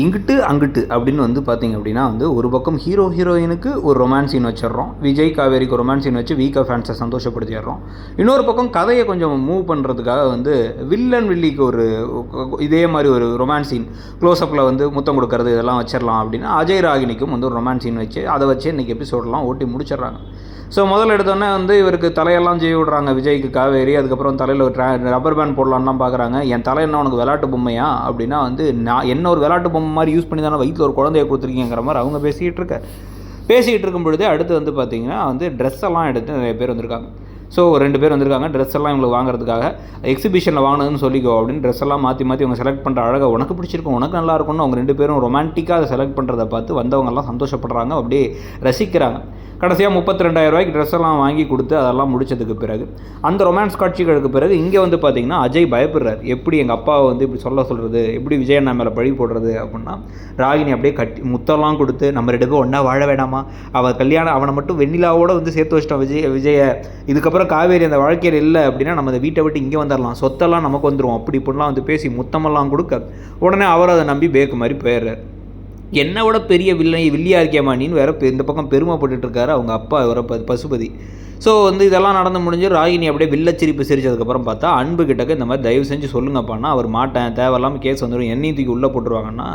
இங்கிட்டு அங்கிட்டு அப்படின்னு வந்து பார்த்தீங்க அப்படின்னா வந்து ஒரு பக்கம் ஹீரோ ஹீரோயினுக்கு ஒரு ரொமான்ஸ் சீன் வச்சிடுறோம். விஜய் காவேரிக்கு ரொமான்ஸ் சீன் வச்சு வீக்கா ஃபேன்ஸை சந்தோஷப்படுத்திடுறோம். இன்னொரு பக்கம் கதையை கொஞ்சம் மூவ் பண்ணுறதுக்காக வந்து வில்லன் வில்லிக்கு ஒரு இதே மாதிரி ஒரு ரொமான்ஸ் சீன் க்ளோஸ்அப்பில் வந்து முத்தம் கொடுக்கறது இதெல்லாம் வச்சிடலாம் அப்படின்னா அஜய் ராகினிக்கும் வந்து ஒரு ரொமான்ஸ் சீன் வச்சு அதை வச்சு இன்றைக்கி எபிசோடெலாம் ஓட்டி முடிச்சிடுறாங்க. ஸோ முதல்ல எடுத்தோடனே வந்து இவருக்கு தலையெல்லாம் செய்ய விடுறாங்க விஜய்க்கு காவேரி. அதுக்கப்புறம் தலையில் ஒரு ரப்பர் பேண்ட் போடலான்லாம் பார்க்குறாங்க என் தலை என்ன உனக்கு விளையாட்டு பொம்மையா? அப்படின்னா வந்து நான் என்ன ஒரு விளையாட்டு பொம்மை மாதிரி யூஸ் பண்ணி தானே வயிற்றில் ஒரு குழந்தைய கொடுத்துருக்கீங்கிற மாதிரி அவங்க பேசிக்கிட்டு இருக்க. பேசிக்கிட்டு இருக்கும் பொழுதே அடுத்து வந்து பார்த்திங்கன்னா வந்து ட்ரெஸ் எல்லாம் எடுத்து நிறைய பேர் வந்திருக்காங்க. ஸோ ரெண்டு பேர் வந்திருக்காங்க. ட்ரெஸ் எல்லாம் இவங்களுக்கு வாங்குறதுக்காக. எக்ஸிபிஷனில் வாங்கினதுன்னு சொல்லிக்கோ அப்படின்னு ட்ரெஸ் எல்லாம் மாற்றி மாற்றி அவங்க செலக்ட் பண்ணுற அழகாக உனக்கு பிடிச்சிருக்கும் உனக்கு நல்லா இருக்கும்னு அவங்க ரெண்டு பேரும் ரொமான்டிக்காக அதை செலக்ட் பண்ணுறதை பார்த்து வந்தவங்கெல்லாம் சந்தோஷப்படுறாங்க. அப்படியே ரசிக்கிறாங்க. கடைசியாக முப்பத்தி ரெண்டாயிரம் ரூபாய்க்கு ட்ரெஸ் எல்லாம் வாங்கி கொடுத்து அதெல்லாம் முடிச்சதுக்கு பிறகு அந்த ரொமான்ஸ் காட்சிகளுக்கு பிறகு இங்கே வந்து பார்த்தீங்கன்னா அஜய் பயப்படுறார். எப்படி எங்கள் அப்பாவை வந்து இப்படி சொல்ல சொல்கிறது எப்படி விஜய் அண்ணா மேலே பழி போடுறது அப்படின்னா ராகினி அப்படியே கட்டி முத்தம்லாம் கொடுத்து நம்ம ரெண்டு பேரும் ஒன்றா வாழ வேணாமா? அவள் கல்யாணம் அவனை மட்டும் வெண்ணிலாவோட வந்து சேர்த்து வச்சிட்டான் விஜய் விஜயை. இதுக்கப்புறம் காவேரி அந்த வாழ்க்கையில் இல்லை அப்படின்னா நம்ம அந்த வீட்டை விட்டு இங்கே வந்துடலாம் சொத்தெல்லாம் நமக்கு வந்துடும் அப்படி இப்படிலாம் வந்து பேசி முத்தமெல்லாம் கொடுக்க உடனே அவர் அதை நம்பி பேக்கு மாதிரி போயிடுறார். என்னை விட பெரிய வில்லை வில்லியா இருக்கியம்மா நீன்னு வேற இந்த பக்கம் பெருமைப்பட்டுட்டு இருக்காரு அவங்க அப்பா வர பசுபதி. ஸோ வந்து இதெல்லாம் நடந்து முடிஞ்சு ராகினி அப்படியே வில்லச்சிரிப்பு சிரிச்சதுக்கப்புறம் பார்த்தா அன்பு கிட்டக்க இந்த மாதிரி தயவு செஞ்சு சொல்லுங்கப்பாண்ணா அவர் மாட்டேன் தேவையில்லாமல் கேஸ் வந்துடும் என்னையும் தூக்கி உள்ளே போட்டுருவாங்கன்னா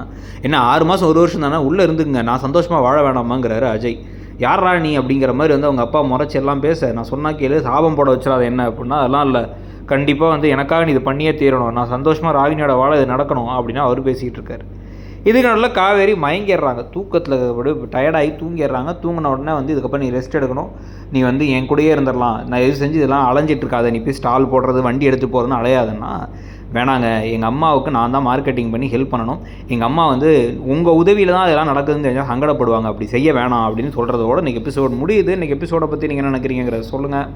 என்ன ஆறு மாதம் ஒரு வருஷம் தானே உள்ளே இருந்துங்க நான் சந்தோஷமாக வாழ வேணாமாங்கிறாரு அஜய். யாரா நீ அப்படிங்கிற மாதிரி வந்து அவங்க அப்பா முறைச்சி எல்லாம் பேச நான் சொன்னா கேளு சாபம் போட வச்சிடாத என்ன அப்படின்னா அதெல்லாம் இல்லை. கண்டிப்பாக வந்து எனக்காக நீ இது பண்ணியே தீரணும் நான் சந்தோஷமாக ராகினியோட வாழ இது நடக்கணும் அப்படின்னா அவர் பேசிகிட்டு இருக்காரு. இதுக்கு நடுவில் காவேரி மயங்கிடுறாங்க. தூக்கத்தில் விட டயர்டாகி தூங்கிடுறாங்க. தூங்கின உடனே வந்து இதுக்கப்புறம் நீ ரெஸ்ட் எடுக்கணும். நீ வந்து என் கூடயே இருந்துடலாம். நான் எது செஞ்சு இதெல்லாம் அலைஞ்சிட்ருக்காத நீ போய் ஸ்டால் போடுறது வண்டி எடுத்து போகிறதுன்னு அலையாதுன்னா வேணாங்க. எங்கள் அம்மாவுக்கு நான் தான் மார்க்கெட்டிங் பண்ணி ஹெல்ப் பண்ணணும். எங்கள் அம்மா வந்து உங்கள் உதவியில் தான் இதெல்லாம் நடக்குதுன்னு தெரிஞ்சால் சங்கடப்படுவாங்க. அப்படி செய்ய வேணாம். அப்படின்னு சொல்கிறதோட இன்றைக்கி எபிசோட் முடியுது. இன்றைக்கி எபிசோடை பற்றி நீங்கள் என்ன நினைக்கிறீங்கிறத சொல்லுங்கள்